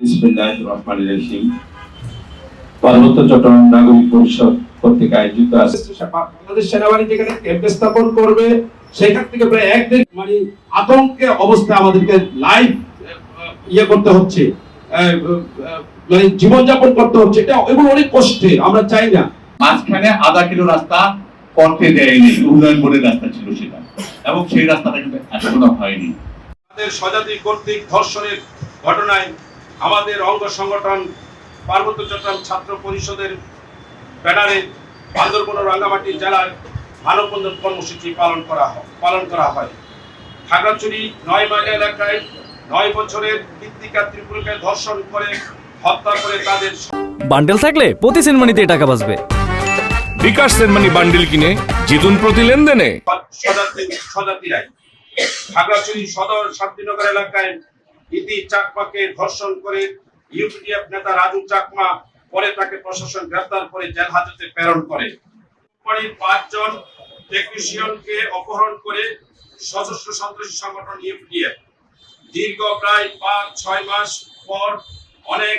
বিসমিল্লাহির রহমানির রহিম। পার্বত্য চট্টগ্রাম নাগরিক পরিষদ কর্তৃক আয়োজিত আছে বাংলাদেশ সেনাবাহিনী যেখানে ক্যাম্প স্থাপন করবে সেখান থেকে প্রায় এক দেড় মানে আতঙ্কে অবস্থায় আমাদেরকে লাইভ ইয়ে করতে হচ্ছে মানে জীবনযাপন করতে হচ্ছে। এটা এগুলো অনেক কষ্টে আমরা চাই না। মাঝখানে আধা কিলো রাস্তা করতে দেয়নি উন্নয়ন বোর্ডের রাস্তা ছিল সেটা। এবং সেই রাস্তাটা কিন্তু এখনও হয়নি। আমাদের স্বজাতি কর্তৃক ধর্ষণের ঘটনায় আমাদের অঙ্গ সংগঠন পার্বত্য চট্টগ্রাম ছাত্র পরিষদের ব্যানারে বান্দরবন রাঙ্গামাটি জেলায় মানববন্ধন কর্মসূচি পালন করা হয় পালন করা হয়। খাগড়াছড়ি নয় মাইল এলাকায় নয় বছরের কৃত্তিকা ত্রিপুরকে ধর্ষণ করে হত্যা করে তাদের বান্ডেল থাকলে প্রতি সিনেমানিতে টাকা বাঁচবে। বিকাশ সেনমানি বান্ডিল কিনে জিতুন প্রতি লেনদেনে। স্বজাতি স্বজাতিরাই খাগড়াছড়ি সদর শান্তিনগর এলাকায় ইতি চাকমাকে ধর্ষণ করে ইউপিডিএফ নেতা রাজু চাকমা পরে তাকে প্রশাসন গ্রেফতার করে জেল হাজতে প্রেরণ করে। কোম্পানির পাঁচজন টেকনিশিয়ানকে অপহরণ করে সশস্ত্র সন্ত্রাসী সংগঠন ইউপিডিএফ। দীর্ঘ প্রায় পাঁচ, ছয় মাস পর অনেক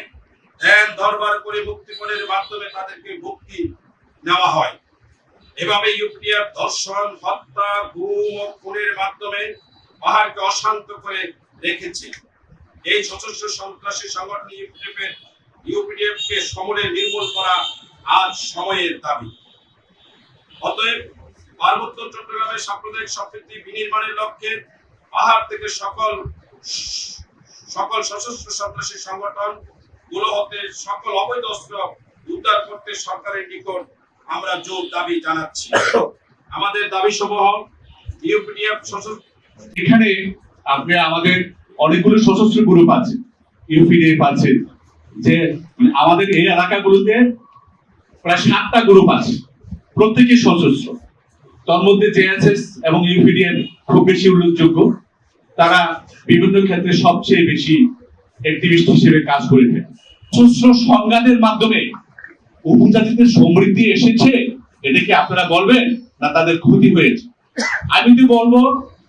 ধ্যান দরবার করে মুক্তিপণের মাধ্যমে তাদেরকে মুক্তি নেওয়া হয়। এভাবে ইউপিডিএফ ধর্ষণ, হত্যা, গুম ও খুনের মাধ্যমে পাহাড়কে অশান্ত করে রেখেছে। এই সশস্ত্র সন্ত্রাসী সংগঠন ইউপিডিএফ এর ইউপিডিএফ কে সমূলে নির্মূল করা আজ সময়ের দাবি। অতএব পার্বত্য চট্টগ্রামের সাম্প্রদায়িক সম্প্রীতি বিনির্মাণের লক্ষ্যে পাহাড় থেকে সকল সকল সশস্ত্র সন্ত্রাসী সংগঠনগুলো হতে সকল অবৈধ অস্ত্র উদ্ধার করতে সরকারের নিকট আমরা জোর দাবি জানাচ্ছি। আমাদের দাবি সমূহ ইউপিডিএফ সশস্ত্র এখানে আপনি আমাদের অনেকগুলো সশস্ত্র গ্রুপ আছে ইউপিডিএফ আছে যে আমাদের এই এলাকাগুলোতে প্রায় সাতটা গ্রুপ আছে প্রত্যেকে সশস্ত্র। তার মধ্যে জেএসএস এবং ইউপিডিএফ খুব বেশি উল্লেখযোগ্য, তারা বিভিন্ন ক্ষেত্রে সবচেয়ে বেশি অ্যাক্টিভিস্ট হিসেবে কাজ করে থাকে। সশস্ত্র সংঘাতের মাধ্যমে উপজাতিদের সমৃদ্ধি এসেছে, এটা কি আপনারা বলবেন না তাদের ক্ষতি হয়েছে? আমি তো বলব,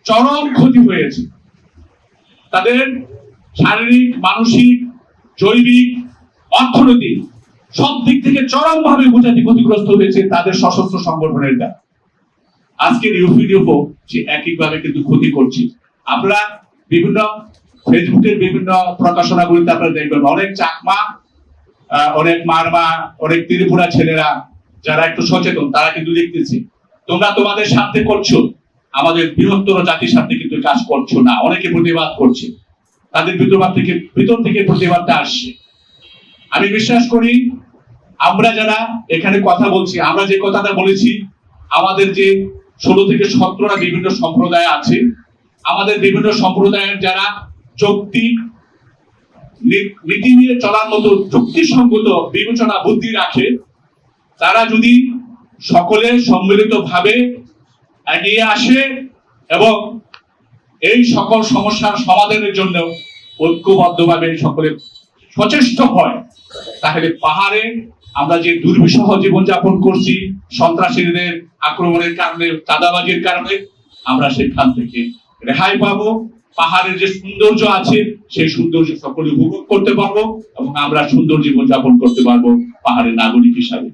চরম ক্ষতি হয়েছে। তাদের শারীরিক, মানসিক, জৈবিক, অর্থনৈতিক সব দিক থেকে চরম ভাবে উপজাতি ক্ষতিগ্রস্ত হয়েছে তাদের সশস্ত্র সংগঠনের দ্বারা। আজকের ইউপিডিএফও সে একইভাবে কিন্তু ক্ষতি করছি। আমরা বিভিন্ন ফেসবুকের বিভিন্ন প্রকাশনাগুলিতে আপনারা দেখবেন, অনেক চাকমা অনেক মারমা, অনেক ত্রিপুরা ছেলেরা যারা একটু সচেতন, তারা কিন্তু লিখতেছে তোমরা তোমাদের স্বার্থে করছ। আমাদের বৃহত্তর জাতির সাথে কিন্তু কাজ করছ না। অনেকে প্রতিবাদ করছে। তাদের ভিতর থেকে ভিতর থেকে প্রতিবাদটা আসছে। আমি বিশ্বাস করি, আমরা যারা এখানে কথা বলছি, আমরা যে কথাটা বলেছি, আমাদের যে ষোলো থেকে সতেরোটা বিভিন্ন সম্প্রদায় আছে, আমাদের বিভিন্ন সম্প্রদায়ের যারা নি- নীতি নিয়ে চলার মতো যুক্তিসঙ্গত বিবেচনা, বুদ্ধি রাখে, তারা যদি সকলে সম্মিলিত ভাবে এগিয়ে আসে এবং এই সকল সমস্যার সমাধানের জন্য ঐক্যবদ্ধভাবে সকলে সচেষ্ট হয়। তাহলে পাহাড়ে আমরা যে দুর্বিষহ জীবনযাপন করছি, সন্ত্রাসীদের আক্রমণের কারণে, চাঁদাবাজির কারণে, আমরা সেখান থেকে রেহাই পাবো। পাহাড়ের যে সৌন্দর্য আছে, সেই সৌন্দর্য সকলে উপভোগ করতে পারব এবং আমরা সুন্দর জীবনযাপন করতে পারব পাহাড়ের নাগরিক হিসাবে।